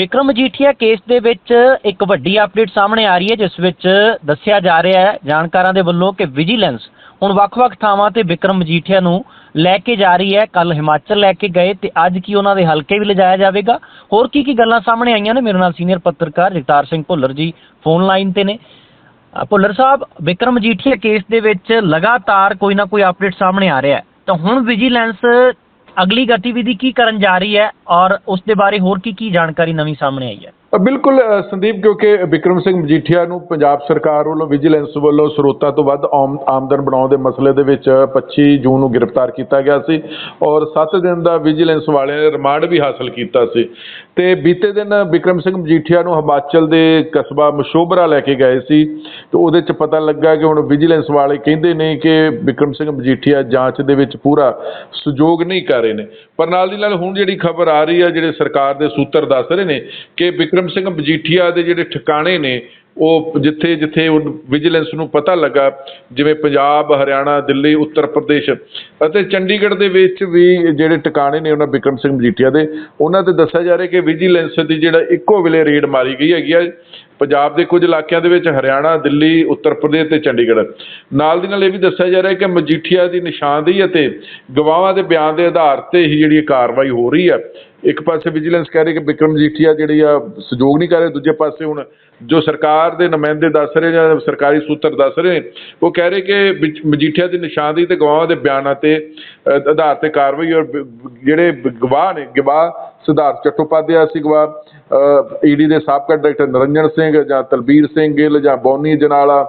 Vikram Majithia case ਦੇ ਵਿੱਚ ਇੱਕ ਵੱਡੀ ਅਪਡੇਟ ਸਾਹਮਣੇ ਆ ਰਹੀ ਹੈ, ਜਿਸ ਵਿੱਚ ਦੱਸਿਆ ਜਾ ਰਿਹਾ ਹੈ, ਜਾਣਕਾਰਾਂ ਦੇ ਵੱਲੋਂ ਕਿ ਵਿਜੀਲੈਂਸ ਹੁਣ ਵੱਖ-ਵੱਖ ਥਾਵਾਂ ਤੇ ਵਿਕਰਮ ਮਜੀਠੀਆ ਨੂੰ ਲੈ ਕੇ ਜਾ ਰਹੀ ਹੈ। ਕੱਲ ਹਿਮਾਚਲ ਲੈ ਕੇ ਗਏ ਤੇ ਅੱਜ ਕੀ ਉਹਨਾਂ ਦੇ ਹਲਕੇ ਵੀ ਲਿਜਾਇਆ ਜਾਵੇਗਾ? ਹੋਰ ਕੀ ਕੀ ਗੱਲਾਂ ਸਾਹਮਣੇ ਆਈਆਂ ਨੇ? ਮੇਰੇ ਨਾਲ ਸੀਨੀਅਰ ਪੱਤਰਕਾਰ ਜਗਤਾਰ ਸਿੰਘ ਭੁੱਲਰ ਜੀ ਫੋਨ ਲਾਈਨ ਤੇ ਨੇ। ਭੁੱਲਰ ਸਾਹਿਬ, ਵਿਕਰਮ ਮਜੀਠੀਆ ਕੇਸ ਦੇ ਵਿੱਚ ਲਗਾਤਾਰ ਕੋਈ ਨਾ ਕੋਈ ਅਪਡੇਟ ਸਾਹਮਣੇ ਆ ਰਿਹਾ ਹੈ। ਤਾਂ ਹੁਣ ਵਿਜੀਲੈਂਸ ਅਗਲੀ ਗਤੀਵਿਧੀ ਕੀ ਕਰਨ ਜਾ ਰਹੀ ਹੈ ਔਰ ਉਸ ਦੇ ਬਾਰੇ ਹੋਰ ਕੀ ਕੀ ਜਾਣਕਾਰੀ ਨਵੀਂ ਸਾਹਮਣੇ ਆਈ ਹੈ? ਬਿਲਕੁਲ ਸੰਦੀਪ, ਕਿਉਂਕਿ ਵਿਕਰਮ ਸਿੰਘ ਮਜੀਠੀਆ ਨੂੰ ਪੰਜਾਬ ਸਰਕਾਰ ਵੱਲੋਂ ਵਿਜੀਲੈਂਸ ਵੱਲੋਂ ਸਰੋਤਾਂ ਤੋਂ ਵੱਧ ਆਮ- ਆਮਦਨ ਬਣਾਉਣ ਦੇ ਮਸਲੇ ਦੇ ਵਿੱਚ 25 ਜੂਨ ਨੂੰ ਗ੍ਰਿਫਤਾਰ ਕੀਤਾ ਗਿਆ ਸੀ ਔਰ 7 ਦਿਨ ਦਾ ਵਿਜੀਲੈਂਸ ਵਾਲਿਆਂ ਨੇ ਰਿਮਾਂਡ ਵੀ ਹਾਸਲ ਕੀਤਾ ਸੀ। ਤੇ ਬੀਤੇ ਦਿਨ ਵਿਕਰਮ ਸਿੰਘ ਮਜੀਠੀਆ ਨੂੰ ਹਿਮਾਚਲ ਦੇ ਕਸਬਾ ਮਸ਼ੋਬਰਾ ਲੈ ਕੇ ਗਏ ਸੀ। ਤੇ ਉਹਦੇ ਚ ਪਤਾ ਲੱਗਾ ਕਿ ਹੁਣ ਵਿਜੀਲੈਂਸ ਵਾਲੇ ਕਹਿੰਦੇ ਨੇ ਕਿ ਵਿਕਰਮ ਸਿੰਘ ਮਜੀਠੀਆ ਜਾਂਚ ਦੇ ਵਿੱਚ ਪੂਰਾ ਸਹਿਯੋਗ ਨਹੀਂ ਕਰ ਰਹੇ ਨੇ। ਪਰ ਨਾਲ ਦੀ ਨਾਲ ਹੁਣ ਜਿਹੜੀ ਖਬਰ ਆ ਰਹੀ ਹੈ ਜਿਹੜੇ ਸਰਕਾਰ ਦੇ ਸੂਤਰ ਦੱਸ ਰਹੇ ਨੇ ਕਿ ਵਿਕਰਮ ਸਿੰਘ ਮਜੀਠੀਆ ਦੇ ਜਿਹੜੇ ਠਿਕਾਣੇ ਨੇ, ਉਹ ਜਿੱਥੇ ਜਿੱਥੇ ਵਿਜੀਲੈਂਸ ਨੂੰ ਪਤਾ ਲੱਗਾ, ਜਿਵੇਂ ਪੰਜਾਬ, ਹਰਿਆਣਾ, ਦਿੱਲੀ, ਉੱਤਰ ਪ੍ਰਦੇਸ਼ ਅਤੇ ਚੰਡੀਗੜ੍ਹ ਦੇ ਵਿੱਚ ਵੀ ਜਿਹੜੇ ਟਿਕਾਣੇ ਨੇ ਉਹਨਾਂ ਵਿਕਰਮ ਸਿੰਘ ਮਜੀਠੀਆ ਦੇ, ਉਹਨਾਂ ਤੇ ਦੱਸਿਆ ਜਾ ਰਿਹਾ ਕਿ ਵਿਜੀਲੈਂਸ ਦੀ ਜਿਹੜਾ ਇੱਕੋ ਵੇਲੇ ਰੇਡ ਮਾਰੀ ਗਈ ਹੈਗੀ ਆ ਪੰਜਾਬ ਦੇ ਕੁਝ ਇਲਾਕਿਆਂ ਦੇ ਵਿੱਚ ਹਰਿਆਣਾ, ਦਿੱਲੀ, ਉੱਤਰ ਪ੍ਰਦੇਸ਼ ਤੇ ਚੰਡੀਗੜ੍ਹ। ਨਾਲ ਦੀ ਨਾਲ ਇਹ ਵੀ ਦੱਸਿਆ ਜਾ ਰਿਹਾ ਕਿ ਮਜੀਠੀਆ ਦੀ ਨਿਸ਼ਾਨਦੇਹੀ ਅਤੇ ਗਵਾਹਾਂ ਦੇ ਬਿਆਨ ਦੇ ਆਧਾਰ ਤੇ ਹੀ ਜਿਹੜੀ ਕਾਰਵਾਈ ਹੋ ਰਹੀ ਹੈ। ਇੱਕ ਪਾਸੇ ਵਿਜੀਲੈਂਸ ਕਹਿ ਰਹੀ ਕਿ ਵਿਕਰਮ ਮਜੀਠੀਆ ਜਿਹੜੀ ਆ, ਸਹਿਯੋਗ ਨਹੀਂ ਕਰ ਰਹੇ, ਦੂਜੇ ਪਾਸੇ ਹੁਣ ਜੋ ਸਰਕਾਰ ਦੇ ਨੁਮਾਇੰਦੇ ਦੱਸ ਰਹੇ ਜਾਂ ਸਰਕਾਰੀ ਸੂਤਰ ਦੱਸ ਰਹੇ ਨੇ ਉਹ ਕਹਿ ਰਹੇ ਕਿ ਮਜੀਠੀਆ ਦੀ ਨਿਸ਼ਾਨਦੇਹੀ ਤੇ ਗਵਾਹਾਂ ਦੇ ਬਿਆਨਾਂ ਤੇ ਆਧਾਰ ਤੇ ਕਾਰਵਾਈ ਔਰ ਜਿਹੜੇ ਗਵਾਹ ਨੇ, ਗਵਾਹ ਸਿਧਾਰਥ ਚਟੋਪਾਧਿਆ ਸੀ ਗਵਾਹ ਈਡੀ ਦੇ ਸਾਬਕਾ ਡਾਇਰੈਕਟਰ ਨਰਿੰਜਨ ਸਿੰਘ ਜਾਂ ਤਲਬੀਰ ਸਿੰਘ ਗਿੱਲ ਜਾਂ ਬੌਨੀ ਜਨਾਲਾ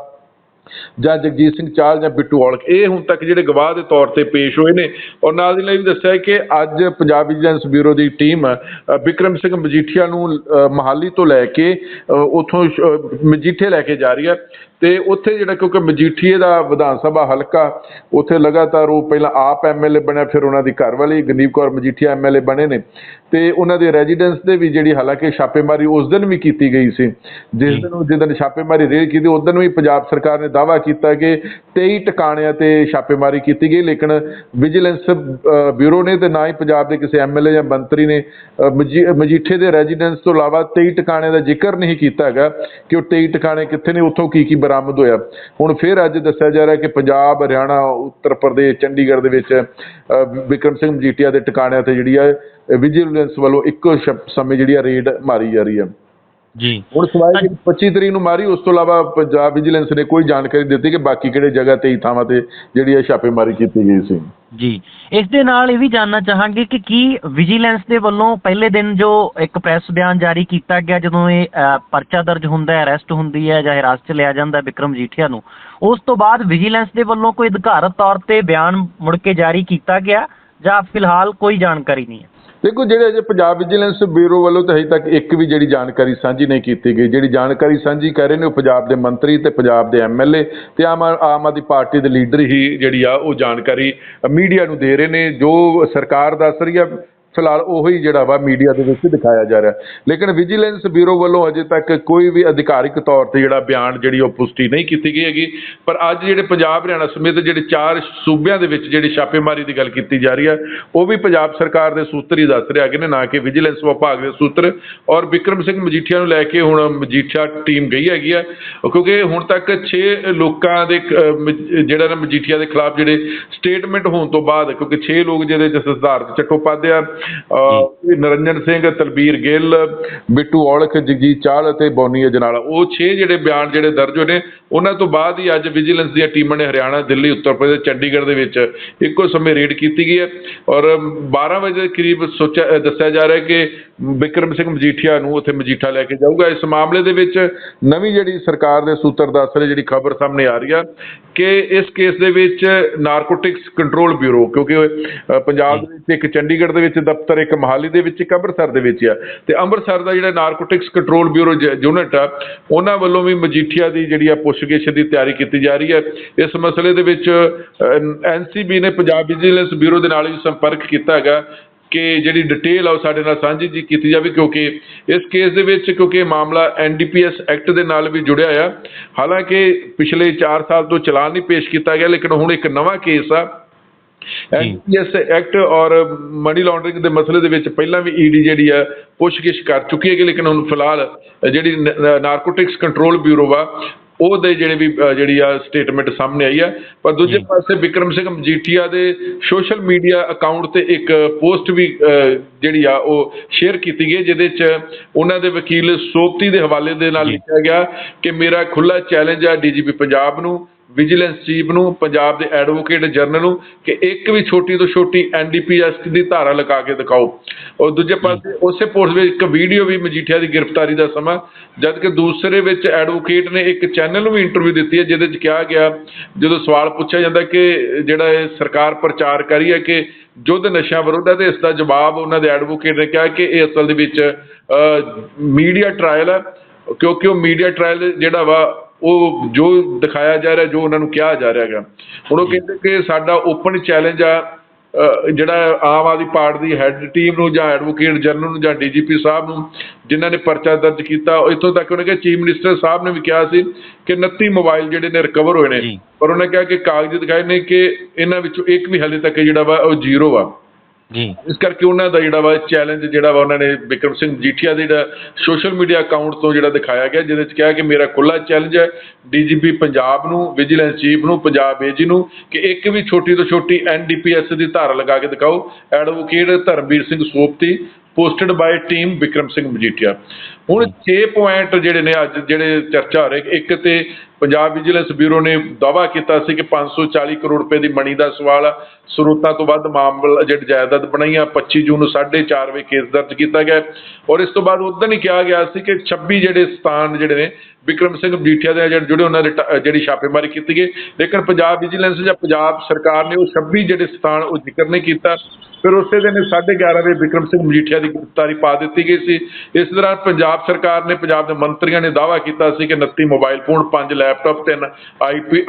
ਜਾਂ ਜਗਜੀਤ ਸਿੰਘ ਚਾਲ ਜਾਂ ਬਿੱਟੂ ਔਲਖ ਇਹ ਹੁਣ ਤੱਕ ਜਿਹੜੇ ਗਵਾਹ ਦੇ ਤੌਰ ਤੇ ਪੇਸ਼ ਹੋਏ ਨੇ ਔਰ ਨਾਲ ਦੀ ਨਾਲ ਇਹ ਵੀ ਦੱਸਿਆ ਕਿ ਅੱਜ ਪੰਜਾਬ ਵਿਜੀਲੈਂਸ ਬਿਊਰੋ ਦੀ ਟੀਮ ਅ, ਵਿਕਰਮ ਸਿੰਘ ਮਜੀਠੀਆ ਨੂੰ ਅ, ਮਹਾਲੀ ਤੋਂ ਲੈ ਕੇ ਅ, ਉੱਥੋਂ ਸ਼- ਮਜੀਠੇ ਲੈ ਕੇ ਜਾ ਰਹੀ ਹੈ। ਤੇ ਉੱਥੇ ਜਿਹੜਾ ਕਿਉਂਕਿ ਮਜੀਠੀਏ ਦਾ ਵਿਧਾਨ ਸਭਾ ਹਲਕਾ, ਉੱਥੇ ਲਗਾਤਾਰ ਉਹ ਪਹਿਲਾਂ ਆਪ ਐਮਐਲਏ ਬਣਿਆ, ਫਿਰ ਉਹਨਾਂ ਦੀ ਘਰਵਾਲੀ ਗਨੀਪ ਕੌਰ ਮਜੀਠੀਆ ਐਮਐਲਏ ਬਣੇ ਨੇ। ਤੇ ਉਹਨਾਂ ਦੇ ਰੈਜ਼ੀਡੈਂਸ ਦੇ ਵੀ ਜਿਹੜੀ ਹਾਲਾਂਕਿ ਛਾਪੇਮਾਰੀ ਉਸ ਦਿਨ ਵੀ ਕੀਤੀ ਗਈ ਸੀ। ਜਿਸ ਦਿਨ ਉਹ ਜਿੱਦਣ ਛਾਪੇਮਾਰੀ ਰੇਡ ਕੀਤੀ, ਉਸ ਦਿਨ ਵੀ ਪੰਜਾਬ ਸਰਕਾਰ ਨੇ ਦਾਅਵਾ ਕੀਤਾ ਕਿ 23 ਟਿਕਾਣਿਆਂ ਤੇ ਛਾਪੇਮਾਰੀ ਕੀਤੀ ਗਈ, ਲੇਕਿਨ ਵਿਜੀਲੈਂਸ ਬਿਊਰੋ ਨੇ ਤੇ ਨਾ ਹੀ ਪੰਜਾਬ ਦੇ ਕਿਸੇ ਐਮਐਲਏ ਜਾਂ ਮੰਤਰੀ ਨੇ ਮਜੀ- ਮਜੀਠੇ ਦੇ ਰੈਜ਼ੀਡੈਂਸ ਤੋਂ ਇਲਾਵਾ 23 ਟਿਕਾਣਿਆਂ ਦਾ ਜ਼ਿਕਰ ਨਹੀਂ ਕੀਤਾ ਹੈਗਾ ਕਿ ਉਹ 23 ਟਿਕਾਣੇ ਕਿੱਥੇ ਨੇ, ਉੱਥੋਂ ਕੀ ਕੀ ਬਰਾਮਦ ਹੋਇਆ। ਹੁਣ ਫਿਰ ਅੱਜ ਦੱਸਿਆ ਜਾ ਰਿਹਾ ਕਿ ਪੰਜਾਬ ਹਰਿਆਣਾ ਉੱਤਰ ਪ੍ਰਦੇਸ਼ ਚੰਡੀਗੜ੍ਹ ਦੇ ਵਿੱਚ ਅ, ਵਿਕਰਮ ਸਿੰਘ ਮਜੀਠੀਆ ਦੇ ਟਿਕਾਣਿਆਂ ਤੇ ਜਿਹੜੀ ਹੈ ਵਿਜੀਲੈਂਸ ਵੱਲੋਂ ਇੱਕੋ ਸਮੇਂ ਜਿਹੜੀ ਆ ਰੇਡ ਮਾਰੀ ਜਾ ਰਹੀ ਹੈ ਜੀ। ਹੁਣ ਸਵਾਲ ਕਿ 25 ਤਰੀਕ ਨੂੰ ਮਾਰੀ ਉਸ ਤੋਂ ਇਲਾਵਾ ਪੰਜਾਬ ਵਿਜੀਲੈਂਸ ਨੇ ਕੋਈ ਜਾਣਕਾਰੀ ਦਿੱਤੀ ਕਿ ਬਾਕੀ ਕਿਹੜੇ ਜਗ੍ਹਾ ਤੇ ਥਾਵਾਂ ਤੇ ਜਿਹੜੀ ਹੈ ਛਾਪੇਮਾਰੀ ਕੀਤੀ ਗਈ ਸੀ? ਜੀ। ਇਸ ਦੇ ਨਾਲ ਇਹ ਵੀ ਜਾਨਣਾ ਚਾਹਾਂਗੇ ਕਿ ਕੀ ਵਿਜੀਲੈਂਸ ਦੇ ਵੱਲੋਂ ਪਹਿਲੇ ਦਿਨ ਜੋ ਇੱਕ ਪ੍ਰੈਸ ਬਿਆਨ ਜਾਰੀ ਕੀਤਾ ਗਿਆ ਜਦੋਂ ਇਹ ਪਰਚਾ ਦਰਜ ਹੁੰਦਾ ਹੈ ਅਰੈਸਟ ਹੁੰਦੀ ਹੈ ਜਾਂ ਹਿਰਾਸਤ 'ਚ ਲਿਆ ਜਾਂਦਾ ਵਿਕਰਮ ਜੀਠੀਆ ਨੂੰ ਉਸ ਤੋਂ ਬਾਅਦ ਵਿਜੀਲੈਂਸ ਦੇ ਵੱਲੋਂ ਕੋਈ ਅਧਿਕਾਰਤ ਤੌਰ ਤੇ ਬਿਆਨ ਮੁੜ ਕੇ ਜਾਰੀ ਕੀਤਾ ਗਿਆ ਜਾਂ ਫਿਲਹਾਲ ਕੋਈ ਜਾਣਕਾਰੀ ਨਹੀਂ ਹੈ। ਦੇਖੋ ਜਿਹੜੇ ਅਜੇ ਪੰਜਾਬ ਵਿਜੀਲੈਂਸ ਬਿਊਰੋ ਵੱਲੋਂ ਤਾਂ ਹਜੇ ਤੱਕ ਇੱਕ ਵੀ ਜਿਹੜੀ ਜਾਣਕਾਰੀ ਸਾਂਝੀ ਨਹੀਂ ਕੀਤੀ ਗਈ। ਜਿਹੜੀ ਜਾਣਕਾਰੀ ਸਾਂਝੀ ਕਰ ਰਹੇ ਨੇ ਉਹ ਪੰਜਾਬ ਦੇ ਮੰਤਰੀ ਤੇ ਪੰਜਾਬ ਦੇ ਐਮਐਲਏ ਤੇ ਆਮ ਆਮ ਆਦਮੀ ਪਾਰਟੀ ਦੇ ਲੀਡਰ ਹੀ ਜਿਹੜੀ ਆ ਉਹ ਜਾਣਕਾਰੀ ਮੀਡੀਆ ਨੂੰ ਦੇ ਰਹੇ ਨੇ। ਜੋ ਸਰਕਾਰ ਦੱਸ ਰਹੀ ਆ ਫਿਲਹਾਲ ਉਹੀ ਜਿਹੜਾ ਵਾ ਮੀਡੀਆ ਦੇ ਵਿੱਚ ਦਿਖਾਇਆ ਜਾ ਰਿਹਾ। ਲੇਕਿਨ ਵਿਜੀਲੈਂਸ ਬਿਊਰੋ ਵੱਲੋਂ ਅਜੇ ਤੱਕ ਕੋਈ ਵੀ ਅਧਿਕਾਰਿਕ ਤੌਰ ਤੇ ਜਿਹੜਾ ਬਿਆਨ ਜਿਹੜੀ ਉਹ ਪੁਸ਼ਟੀ ਨਹੀਂ ਕੀਤੀ ਗਈ ਹੈਗੀ। ਪਰ ਅੱਜ ਜਿਹੜੇ ਪੰਜਾਬ ਹਰਿਆਣਾ ਸਮੇਤ ਜਿਹੜੇ ਚਾਰ ਸੂਬਿਆਂ ਦੇ ਵਿੱਚ ਜਿਹੜੀ ਛਾਪੇਮਾਰੀ ਦੀ ਗੱਲ ਕੀਤੀ ਜਾ ਰਹੀ ਹੈ, ਉਹ ਵੀ ਪੰਜਾਬ ਸਰਕਾਰ ਦੇ ਸੂਤਰ ਹੀ ਦੱਸ ਰਿਹਾ ਹੈਗੇ ਨੇ ਨਾ ਕਿ ਵਿਜੀਲੈਂਸ ਵਿਭਾਗ ਦੇ ਸੂਤਰ ਔਰ ਵਿਕਰਮ ਸਿੰਘ ਮਜੀਠੀਆ ਨੂੰ ਲੈ ਕੇ ਹੁਣ ਮਜੀਠੀਆ ਟੀਮ ਗਈ ਹੈਗੀ ਆ ਕਿਉਂਕਿ ਹੁਣ ਤੱਕ 6 ਲੋਕਾਂ ਦੇ ਜਿਹੜਾ ਨਾ ਮਜੀਠੀਆ ਦੇ ਖਿਲਾਫ ਜਿਹੜੇ ਸਟੇਟਮੈਂਟ ਹੋਣ ਤੋਂ ਬਾਅਦ, ਕਿਉਂਕਿ 6 ਲੋਕ ਜਿਹੜੇ ਚ ਚੱਟੋਪਾਧਿਆ ਨਰਿੰਜਨ ਸਿੰਘ ਤਲਬੀਰ ਗਿੱਲ ਬਿੱਟੂ ਔਲਖ ਜਗਜੀਤ ਚਾਹਲ ਅਤੇ ਬੌਨੀ ਅਜਨਾਲਾ। ਉਹ 6 ਜਿਹੜੇ ਬਿਆਨ ਜਿਹੜੇ ਦਰਜ ਹੋਏ ਨੇ ਉਹਨਾਂ ਤੋਂ ਬਾਅਦ ਹੀ ਅੱਜ ਵਿਜੀਲੈਂਸ ਦੀਆਂ ਟੀਮਾਂ ਨੇ ਹਰਿਆਣਾ ਦਿੱਲੀ ਉੱਤਰ ਪ੍ਰਦੇਸ਼ ਚੰਡੀਗੜ੍ਹ ਦੇ ਵਿੱਚ ਇੱਕੋ ਸਮੇਂ ਰੇਡ ਕੀਤੀ ਗਈ ਹੈ। ਔਰ 12 ਵਜੇ ਦੇ ਕਰੀਬ ਸੋਚਿਆ ਦੱਸਿਆ ਜਾ ਰਿਹਾ ਕਿ ਵਿਕਰਮ ਸਿੰਘ ਮਜੀਠੀਆ ਨੂੰ ਉੱਥੇ ਮਜੀਠਾ ਲੈ ਕੇ ਜਾਊਗਾ। ਇਸ ਮਾਮਲੇ ਦੇ ਵਿੱਚ ਨਵੀਂ ਜਿਹੜੀ ਸਰਕਾਰ ਦੇ ਸੂਤਰ ਦੱਸ ਰਹੇ ਜਿਹੜੀ ਖਬਰ ਸਾਹਮਣੇ ਆ ਰਹੀ ਆ ਕਿ ਇਸ ਕੇਸ ਦੇ ਵਿੱਚ ਨਾਰਕੋਟਿਕਸ ਕੰਟਰੋਲ ਬਿਊਰੋ ਕਿਉਂਕਿ ਪੰਜਾਬ ਦੇ ਵਿੱਚ ਇੱਕ ਚੰਡੀਗੜ੍ਹ ਦੇ ਵਿੱਚ ਦਫ਼ਤਰ ਇੱਕ ਮਹਾਲੀ ਦੇ ਵਿੱਚ, ਇੱਕ ਅੰਮ੍ਰਿਤਸਰ ਦੇ ਵਿੱਚ ਆ। ਤੇ ਅੰਮ੍ਰਿਤਸਰ ਦਾ ਜਿਹੜਾ ਨਾਰਕੋਟਿਕਸ ਕੰਟਰੋਲ ਬਿਊਰੋ ਯੂਨਿਟ ਆ, ਉਹਨਾਂ ਵੱਲੋਂ ਵੀ ਮਜੀਠੀਆ ਦੀ ਜਿਹੜੀ ਆ ਪੁੱਛਗਿੱਛ ਦੀ ਤਿਆਰੀ ਕੀਤੀ ਜਾ ਰਹੀ ਹੈ ਇਸ ਮਸਲੇ ਦੇ ਵਿੱਚ ਐਨਸੀਬੀ ਨੇ ਪੰਜਾਬ ਵਿਜੀਲੈਂਸ ਬਿਊਰੋ ਦੇ ਨਾਲ ਵੀ ਸੰਪਰਕ ਕੀਤਾ ਹੈਗਾ ਕਿ ਜਿਹੜੀ ਡਿਟੇਲ ਆ ਉਹ ਸਾਡੇ ਨਾਲ ਸਾਂਝੀ ਜੀ ਕੀਤੀ ਜਾਵੇ, ਕਿਉਂਕਿ ਇਸ ਕੇਸ ਦੇ ਵਿੱਚ, ਕਿਉਂਕਿ ਇਹ ਮਾਮਲਾ ਐਨਡੀਪੀਐਸ ਐਕਟ ਦੇ ਨਾਲ ਵੀ ਜੁੜਿਆ ਆ। ਹਾਲਾਂਕਿ ਪਿਛਲੇ 4 ਸਾਲ ਤੋਂ ਚਲਾਨ ਨਹੀਂ ਪੇਸ਼ ਕੀਤਾ ਗਿਆ, ਲੇਕਿਨ ਹੁਣ ਇੱਕ ਨਵਾਂ ਕੇਸ ਆ ਐਨਪੀਐਸ ਐਕਟ ਔਰ ਮਨੀ ਲਾਂਡਰਿੰਗ ਦੇ ਮਸਲੇ ਦੇ ਵਿੱਚ ਪਹਿਲਾਂ ਵੀ ਈਡੀ ਜਿਹੜੀ ਆ ਪੁੱਛਗਿੱਛ ਕਰ ਚੁੱਕੀ ਹੈ ਕਿ ਲੇਕਿਨ ਹੁਣ ਫਿਲਹਾਲ ਜਿਹੜੀ ਨਾਰਕੋਟਿਕਸ ਕੰਟਰੋਲ ਬਿਊਰੋ ਵਾ ਉਹਦੇ ਜਿਹੜੇ ਵੀ ਜਿਹੜੀ ਆ ਸਟੇਟਮੈਂਟ ਸਾਹਮਣੇ ਆਈ ਆ ਪਰ ਦੂਜੇ। ਪਾਸੇ ਵਿਕਰਮ ਸਿੰਘ ਮਜੀਠੀਆ ਦੇ ਸੋਸ਼ਲ ਮੀਡੀਆ ਅਕਾਊਂਟ ਤੇ ਇੱਕ ਪੋਸਟ ਵੀ ਜਿਹੜੀ ਆ ਉਹ ਸ਼ੇਅਰ ਕੀਤੀ ਗਈ ਜਿਹਦੇ 'ਚ ਉਹਨਾਂ ਦੇ ਵਕੀਲ ਸੋਪਤੀ ਦੇ ਹਵਾਲੇ ਦੇ ਨਾਲ। ਲਿਖਿਆ ਗਿਆ ਕਿ ਮੇਰਾ ਖੁੱਲਾ ਚੈਲੰਜ ਆ ਡੀਜੀਪੀ ਪੰਜਾਬ ਨੂੰ ਵਿਜੀਲੈਂਸ ਚੀਫ ਨੂੰ, ਪੰਜਾਬ ਦੇ ਐਡਵੋਕੇਟ ਜਨਰਲ ਨੂੰ ਕਿ ਇੱਕ ਵੀ ਛੋਟੀ ਤੋਂ ਛੋਟੀ ਐਨਡੀਪੀਐਸ ਦੀ ਧਾਰਾ ਲਗਾ ਕੇ ਦਿਖਾਓ। ਔਰ ਦੂਜੇ ਪਾਸੇ ਉਸੇ ਪੋਸਟ ਵਿੱਚ ਇੱਕ ਵੀਡੀਓ ਵੀ ਮਜੀਠੀਆ ਦੀ ਗ੍ਰਿਫਤਾਰੀ ਦਾ ਸਮਾਂ ਜਦ ਕਿ ਦੂਸਰੇ ਵਿੱਚ ਐਡਵੋਕੇਟ ਨੇ ਇੱਕ ਚੈਨਲ ਨੂੰ ਵੀ ਇੰਟਰਵਿਊ ਦਿੱਤੀ ਹੈ, ਜਿਹਦੇ 'ਚ ਕਿਹਾ ਗਿਆ, ਜਦੋਂ ਸਵਾਲ ਪੁੱਛਿਆ ਜਾਂਦਾ ਕਿ ਜਿਹੜਾ ਇਹ ਸਰਕਾਰ ਪ੍ਰਚਾਰ ਕਰ ਰਹੀ ਹੈ ਕਿ ਯੁੱਧ ਨਸ਼ਿਆਂ ਵਿਰੁੱਧ ਹੈ, ਤੇ ਇਸ ਦਾ ਜਵਾਬ ਉਹਨਾਂ ਦੇ ਐਡਵੋਕੇਟ ਨੇ ਕਿਹਾ ਕਿ ਇਹ ਅਸਲ ਦੇ ਵਿੱਚ ਮੀਡੀਆ ਟ੍ਰਾਇਲ ਹੈ, ਕਿਉਂਕਿ ਉਹ ਮੀਡੀਆ ਟ੍ਰਾਇਲ ਜਿਹੜਾ ਵਾ ਉਹ ਜੋ ਦਿਖਾਇਆ ਜਾ ਰਿਹਾ ਜੋ ਉਹਨਾਂ ਨੂੰ ਕਿਹਾ ਜਾ ਰਿਹਾ ਹੈਗਾ। ਹੁਣ ਉਹ ਕਹਿੰਦੇ ਕਿ ਸਾਡਾ ਓਪਨ ਚੈਲੰਜ ਆ ਜਿਹੜਾ ਆਮ ਆਦਮੀ ਪਾਰਟੀ ਦੀ ਹੈੱਡ ਟੀਮ ਨੂੰ ਜਾਂ ਐਡਵੋਕੇਟ ਜਨਰਲ ਨੂੰ ਜਾਂ ਡੀਜੀਪੀ ਸਾਹਿਬ ਨੂੰ ਜਿਨ੍ਹਾਂ ਨੇ ਪਰਚਾ ਦਰਜ ਕੀਤਾ ਇੱਥੋਂ ਤੱਕ ਉਹਨੇ ਕਿ ਚੀਫ ਮਿਨਿਸਟਰ ਸਾਹਿਬ ਨੇ ਵੀ ਕਿਹਾ ਸੀ ਕਿ 29 ਮੋਬਾਈਲ ਜਿਹੜੇ ਨੇ ਰਿਕਵਰ ਹੋਏ ਨੇ। ਪਰ ਉਹਨੇ ਕਿਹਾ ਕਿ ਕਾਗਜ਼ ਦਿਖਾਏ ਨੇ ਕਿ ਇਹਨਾਂ ਵਿੱਚੋਂ ਇੱਕ ਵੀ ਹਾਲੇ ਤੱਕ ਜਿਹੜਾ ਵਾ ਉਹ ਜ਼ੀਰੋ ਆ ਜੀ। ਇਸ ਕਰਕੇ ਉਹਨਾਂ ਦਾ ਜਿਹੜਾ ਵਾ ਚੈਲੰਜ ਜਿਹੜਾ ਵਾ ਉਹਨਾਂ ਨੇ ਵਿਕਰਮ ਸਿੰਘ ਜੀਠੀਆ ਦੇ ਜਿਹੜਾ ਸੋਸ਼ਲ ਮੀਡੀਆ ਅਕਾਊਂਟ ਤੋਂ ਜਿਹੜਾ ਦਿਖਾਇਆ ਗਿਆ ਜਿਹਦੇ ਵਿੱਚ ਕਿਹਾ ਕਿ ਮੇਰਾ ਖੁੱਲਾ ਚੈਲੰਜ ਹੈ ਡੀਜੀਪੀ ਪੰਜਾਬ ਨੂੰ ਵਿਜੀਲੈਂਸ ਚੀਫ ਨੂੰ ਪੰਜਾਬ ਏਜੀ ਨੂੰ ਕਿ ਇੱਕ ਵੀ ਛੋਟੀ ਤੋਂ ਛੋਟੀ ਐਨਡੀਪੀਐਸ ਦੀ ਧਾਰਾ ਲਗਾ ਕੇ ਦਿਖਾਓ। Advocate Dharamvir Singh Sopti posted by team Vikram Singh Majithia ਹੁਣ 6 ਪੁਆਇੰਟ ਜਿਹੜੇ ਨੇ ਅੱਜ ਜਿਹੜੇ ਚਰਚਾ ਹੋ ਰਹੇ ਇੱਕ ਤੇ ਪੰਜਾਬ ਵਿਜੀਲੈਂਸ ਬਿਊਰੋ ਨੇ ਦਾਅਵਾ ਕੀਤਾ ਸੀ ਕਿ 540 ਕਰੋੜ ਰੁਪਏ ਦੀ ਮਣੀ ਦਾ ਸਵਾਲ ਆ। ਸਰੋਤਾਂ ਤੋਂ ਵੱਧ ਮਾਮਲਾ ਜਿਹੜੀ ਜਾਇਦਾਦ ਬਣਾਈਆਂ 25 ਜੂਨ ਨੂੰ 4.5 ਵਜੇ ਕੇਸ ਦਰਜ ਕੀਤਾ ਗਿਆ। ਔਰ ਇਸ ਤੋਂ ਬਾਅਦ ਉਦੋਂ ਹੀ ਕਿਹਾ ਗਿਆ ਸੀ ਕਿ 26 ਜਿਹੜੇ ਸਥਾਨ ਜਿਹੜੇ ਨੇ, ਵਿਕਰਮ ਸਿੰਘ ਮਜੀਠੀਆ ਦੇ ਜਿਹੜੇ ਜੁੜੇ, ਉਹਨਾਂ ਦੇ ਜਿਹੜੀ ਛਾਪੇਮਾਰੀ ਕੀਤੀ ਗਈ। ਲੇਕਿਨ ਪੰਜਾਬ ਵਿਜੀਲੈਂਸ ਜਾਂ ਪੰਜਾਬ ਸਰਕਾਰ ਨੇ ਉਹ 26 ਜਿਹੜੇ ਸਥਾਨ ਉਹ ਜ਼ਿਕਰ ਨਹੀਂ ਕੀਤਾ। ਫਿਰ ਉਸੇ ਦਿਨ 11:30 ਵਜੇ ਵਿਕਰਮ ਸਿੰਘ ਮਜੀਠੀਆ ਦੀ ਗ੍ਰਿਫਤਾਰੀ ਪਾ ਦਿੱਤੀ ਗਈ ਸੀ। ਇਸ ਦੌਰਾਨ ਪੰਜਾਬ ਸਰਕਾਰ ਨੇ ਪੰਜਾਬ ਦੇ ਮੰਤਰੀਆਂ ਨੇ ਦਾਅਵਾ ਕੀਤਾ ਸੀ ਕਿ 29 mobile phone 5 laptop 3 IP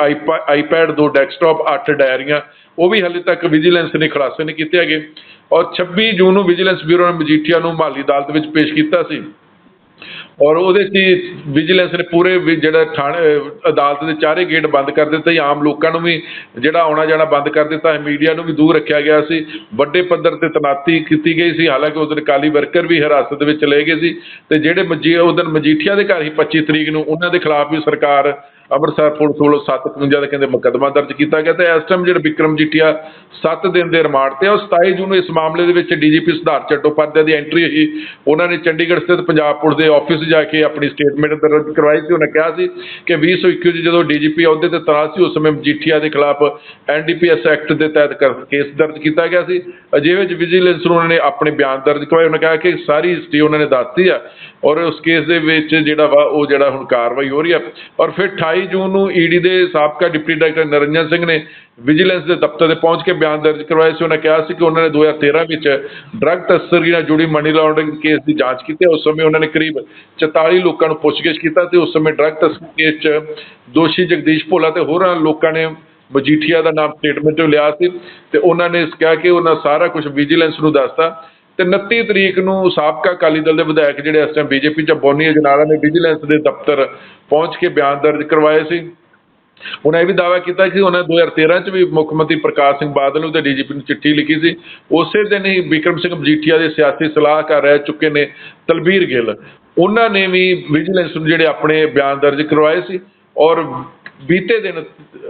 iPad 2 desktop 8 ਡਾਇਰੀਆਂ ਉਹ ਵੀ ਹਾਲੇ ਤੱਕ ਵਿਜੀਲੈਂਸ ਨੇ ਖੁਲਾਸੇ ਨਹੀਂ ਕੀਤੇ ਹੈਗੇ। ਔਰ 26 ਜੂਨ ਨੂੰ ਵਿਜੀਲੈਂਸ ਬਿਊਰੋ ਨੇ ਮਜੀਠੀਆ ਨੂੰ ਮਾਲੀ ਅਦਾਲਤ ਵਿੱਚ ਪੇਸ਼ ਕੀਤਾ ਸੀ। ਔਰ ਉਹਦੇ 'ਚ ਵਿਜੀਲੈਂਸ ਨੇ ਪੂਰੇ ਜਿਹੜਾ ਥਾਣੇ, ਅਦਾਲਤ ਦੇ ਚਾਰੇ ਗੇਟ ਬੰਦ ਕਰ ਦਿੱਤੇ ਆਮ ਲੋਕਾਂ ਨੂੰ ਵੀ ਜਿਹੜਾ ਆਉਣਾ ਜਾਣਾ ਬੰਦ ਕਰ ਦਿੱਤਾ ਮੀਡੀਆ ਨੂੰ ਵੀ ਦੂਰ ਰੱਖਿਆ ਗਿਆ ਸੀ। ਵੱਡੇ ਪੱਧਰ ਤੇ ਤਨਾਤੀ ਕੀਤੀ ਗਈ ਸੀ। ਹਾਲਾਂਕਿ ਉਸ ਦਿਨ ਕਾਲੀ ਵਰਕਰ ਵੀ ਹਿਰਾਸਤ ਦੇ ਵਿੱਚ ਲਏ ਗਏ ਸੀ। ਤੇ ਜਿਹੜੇ ਮਜੀ ਉਸ ਦਿਨ ਮਜੀਠੀਆ ਦੇ ਘਰ ਹੀ 25 ਤਰੀਕ ਨੂੰ, ਉਹਨਾਂ ਦੇ ਖਿਲਾਫ ਵੀ ਸਰਕਾਰ ਅੰਮ੍ਰਿਤਸਰ ਪੁਲਿਸ ਵੱਲੋਂ 751 ਦਾ ਕਹਿੰਦੇ ਮੁਕੱਦਮਾ ਦਰਜ ਕੀਤਾ ਗਿਆ ਤੇ ਇਸ ਟਾਈਮ ਜਿਹੜਾ ਵਿਕਰਮ ਜੀਠੀਆ 7 ਦਿਨ ਦੇ ਰਿਮਾਂਡ ਤੇ ਆ, ਉਹ 27 ਜੂਨ ਨੂੰ ਇਸ ਮਾਮਲੇ ਦੇ ਵਿੱਚ ਡੀਜੀਪੀ ਸੁਧਾਰ ਚੱਟੋਪਾਧਿਆਏ ਦੀ ਐਂਟਰੀ ਹੋਈ। ਉਹਨਾਂ ਨੇ ਚੰਡੀਗੜ੍ਹ ਸਥਿਤ ਪੰਜਾਬ ਪੁਲਿਸ ਦੇ ਆਫਿਸ ਜਾ ਕੇ ਆਪਣੀ ਸਟੇਟਮੈਂਟ ਦਰਜ ਕਰਵਾਈ ਸੀ ਉਹਨਾਂ ਕਿਹਾ ਸੀ ਕਿ 2021 ਚ ਜਦੋਂ ਡੀਜੀਪੀ ਅਹੁਦੇ ਤੇ ਤੈਨਾਤ ਸੀ, ਉਸ ਸਮੇਂ ਜੀਠੀਆ ਦੇ ਖਿਲਾਫ ਐਨਡੀਪੀਐਸ ਐਕਟ ਦੇ ਤਹਿਤ ਕਰ- ਕੇਸ ਦਰਜ ਕੀਤਾ ਗਿਆ ਸੀ। ਅਜਿਹੇ ਵਿੱਚ ਵਿਜੀਲੈਂਸ ਨੂੰ ਉਹਨਾਂ ਨੇ ਆਪਣੇ ਬਿਆਨ ਦਰਜ ਕਰਵਾਏ। ਉਹਨਾਂ ਕਿਹਾ ਕਿ ਸਾਰੀ ਹਿਸਟਰੀ ਉਹਨਾਂ ਨੇ ਦੱਸਤੀ ਆ ਔਰ ਉਸ ਕੇਸ ਦੇ ਵਿੱਚ ਜਿਹੜਾ ਵਾ, ਉਹ ਜਿਹੜਾ ਹੁਣ ਕਾਰਵਾਈ ਹੋ ਰਹੀ ਆ। ਔਰ ਫਿਰ 28 ਜੂਨ ਨੂੰ ਈਡੀ ਦੇ ਸਾਬਕਾ ਡਿਪਟੀ ਡਾਇਰੈਕਟਰ ਨਰਿੰਜਨ ਸਿੰਘ ਨੇ ਵਿਜੀਲੈਂਸ ਦੇ ਦਫ਼ਤਰ ਤੇ ਪਹੁੰਚ ਕੇ ਬਿਆਨ ਦਰਜ ਕਰਵਾਏ ਸੀ। ਉਹਨਾਂ ਕਿਹਾ ਸੀ ਕਿ ਉਹਨਾਂ ਨੇ 2013 ਵਿੱਚ ਡਰੱਗ ਤਸਕਰੀ ਨਾਲ ਜੁੜੀ ਮਨੀ ਲਾਂਡਰਿੰਗ ਕੇਸ ਦੀ ਜਾਂਚ ਕੀਤੀ ਉਸ ਸਮੇਂ ਉਹਨਾਂ ਨੇ ਕਰੀਬ 44 ਲੋਕਾਂ ਨੂੰ ਪੁੱਛਗਿੱਛ ਕੀਤਾ ਤੇ ਉਸ ਸਮੇਂ ਡਰੱਗ ਤਸਕਰੀ ਕੇਸ 'ਚ ਦੋਸ਼ੀ ਜਗਦੀਸ਼ ਭੋਲਾ ਤੇ ਹੋਰਾਂ ਲੋਕਾਂ ਨੇ ਮਜੀਠੀਆ ਦਾ ਨਾਮ ਸਟੇਟਮੈਂਟ 'ਚ ਲਿਆ ਸੀ ਤੇ ਉਹਨਾਂ ਨੇ ਕਿਹਾ ਕਿ ਉਹਨਾਂ ਸਾਰਾ ਕੁਝ ਵਿਜੀਲੈਂਸ ਨੂੰ ਦੱਸਤਾ। ਤੇ 29 ਤਰੀਕ ਨੂੰ ਸਾਬਕਾ ਅਕਾਲੀ ਦਲ ਦੇ ਵਿਧਾਇਕ ਜਿਹੜੇ ਇਸ ਟਾਈਮ ਬੀਜੇਪੀ 'ਚ ਬੋਨੀ ਅਜਨਾਲਾ ਨੇ ਵਿਜੀਲੈਂਸ ਦੇ ਦਫ਼ਤਰ ਪਹੁੰਚ ਕੇ ਬਿਆਨ ਦਰਜ ਕਰਵਾਏ ਸੀ। ਉਹਨਾਂ ਇਹ ਵੀ ਦਾਅਵਾ ਕੀਤਾ ਕਿ ਉਹਨਾਂ 2013 ਚ ਵੀ ਮੁੱਖ ਮੰਤਰੀ ਪ੍ਰਕਾਸ਼ ਸਿੰਘ ਬਾਦਲ ਨੂੰ ਤੇ ਡੀਜੀਪੀ ਨੂੰ ਚਿੱਠੀ ਲਿਖੀ ਸੀ। ਉਸੇ ਦਿਨ ਹੀ ਵਿਕਰਮ ਸਿੰਘ ਮਜੀਠੀਆ ਦੇ ਸਿਆਸੀ ਸਲਾਹਕਾਰ ਰਹਿ ਚੁੱਕੇ ਨੇ ਤਲਬੀਰ ਗਿੱਲ। ਉਹਨਾਂ ਨੇ ਵੀ ਵਿਜੀਲੈਂਸ ਨੂੰ ਜਿਹੜੇ ਆਪਣੇ ਬਿਆਨ ਦਰਜ ਕਰਵਾਏ ਸੀ ਔਰ ਬੀਤੇ ਦਿਨ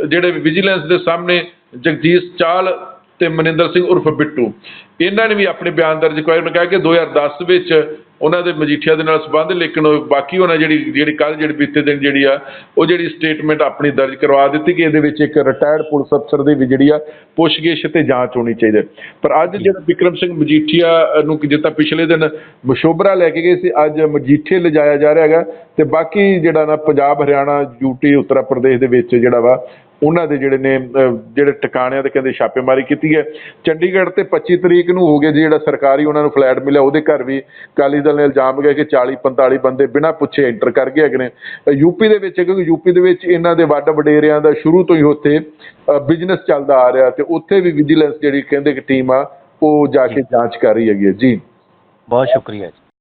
ਜਿਹੜੇ ਵਿਜੀਲੈਂਸ ਦੇ ਸਾਹਮਣੇ ਜਗਜੀਤ ਚਾਲ ਤੇ ਮਨਿੰਦਰ ਸਿੰਘ ਉਰਫ ਬਿੱਟੂ। ਇਹਨਾਂ ਨੇ ਵੀ ਆਪਣੇ ਬਿਆਨ ਦਰਜ ਕਰਵਾਏ। ਉਹਨਾਂ ਕਿਹਾ ਕਿ 2010 ਵਿੱਚ ਉਹਨਾਂ ਦੇ ਮਜੀਠੀਆ ਦੇ ਨਾਲ ਸੰਬੰਧ, ਲੇਕਿਨ ਬਾਕੀ ਉਹਨਾਂ ਜਿਹੜੀ ਜਿਹੜੀ ਕੱਲ ਜਿਹੜੀ ਬੀਤੇ ਦਿਨ ਜਿਹੜੀ ਆ, ਉਹ ਜਿਹੜੀ ਸਟੇਟਮੈਂਟ ਆਪਣੀ ਦਰਜ ਕਰਵਾ ਦਿੱਤੀ ਕਿ ਇਹਦੇ ਵਿੱਚ ਇੱਕ ਰਿਟਾਇਰਡ ਪੁਲਿਸ ਅਫਸਰ ਦੀ ਵੀ ਜਿਹੜੀ ਆ, ਪੁੱਛਗਿੱਛ ਤੇ ਜਾਂਚ ਹੋਣੀ ਚਾਹੀਦੀ ਹੈ। ਪਰ ਅੱਜ ਜਿਹੜਾ ਵਿਕਰਮ ਸਿੰਘ ਮਜੀਠੀਆ ਨੂੰ ਕਿ ਜਿੱਦਾਂ ਪਿਛਲੇ ਦਿਨ ਮਸ਼ੋਬਰਾ ਲੈ ਕੇ ਗਏ ਸੀ, ਅੱਜ ਮਜੀਠੇ ਲਿਜਾਇਆ ਜਾ ਰਿਹਾ ਹੈਗਾ। ਤੇ ਬਾਕੀ ਜਿਹੜਾ ਨਾ ਪੰਜਾਬ, ਹਰਿਆਣਾ ਯੂਟੀ ਉੱਤਰ ਪ੍ਰਦੇਸ਼ ਦੇ ਵਿੱਚ ਜਿਹੜਾ ਵਾ ਉਹਨਾਂ ਦੇ ਜਿਹੜੇ ਨੇ ਜਿਹੜੇ ਟਿਕਾਣਿਆਂ ਤੇ ਕਹਿੰਦੇ ਛਾਪੇਮਾਰੀ ਕੀਤੀ ਹੈ। ਚੰਡੀਗੜ੍ਹ ਤੇ 25 ਤਰੀਕ ਨੂੰ ਹੋ ਗਿਆ ਜਿਹੜਾ ਸਰਕਾਰੀ ਉਹਨਾਂ ਨੂੰ ਫਲੈਟ ਮਿਲਿਆ ਉਹਦੇ ਘਰ ਵੀ ਅਕਾਲੀ ਦਲ ਨੇ ਇਲਜ਼ਾਮ ਲਗਾਇਆ ਕਿ 40 45 ਬੰਦੇ ਬਿਨਾਂ ਪੁੱਛੇ ਐਂਟਰ ਕਰ ਗਏ ਹੈਗੇ ਨੇ। ਯੂਪੀ ਦੇ ਵਿੱਚ ਕਿਉਂਕਿ ਯੂਪੀ ਦੇ ਵਿੱਚ ਇਹਨਾਂ ਦੇ ਵੱਡ ਵਡੇਰਿਆਂ ਦਾ ਸ਼ੁਰੂ ਤੋਂ ਹੀ ਉੱਥੇ ਬਿਜ਼ਨਸ ਚੱਲਦਾ ਆ ਰਿਹਾ ਤੇ ਉੱਥੇ ਵੀ ਵਿਜੀਲੈਂਸ ਜਿਹੜੀ ਕਹਿੰਦੇ ਕਿ ਟੀਮ ਆ ਉਹ ਜਾ ਕੇ ਜਾਂਚ ਕਰ ਰਹੀ ਹੈਗੀ ਜੀ। ਬਹੁਤ ਸ਼ੁਕਰੀਆ ਜੀ।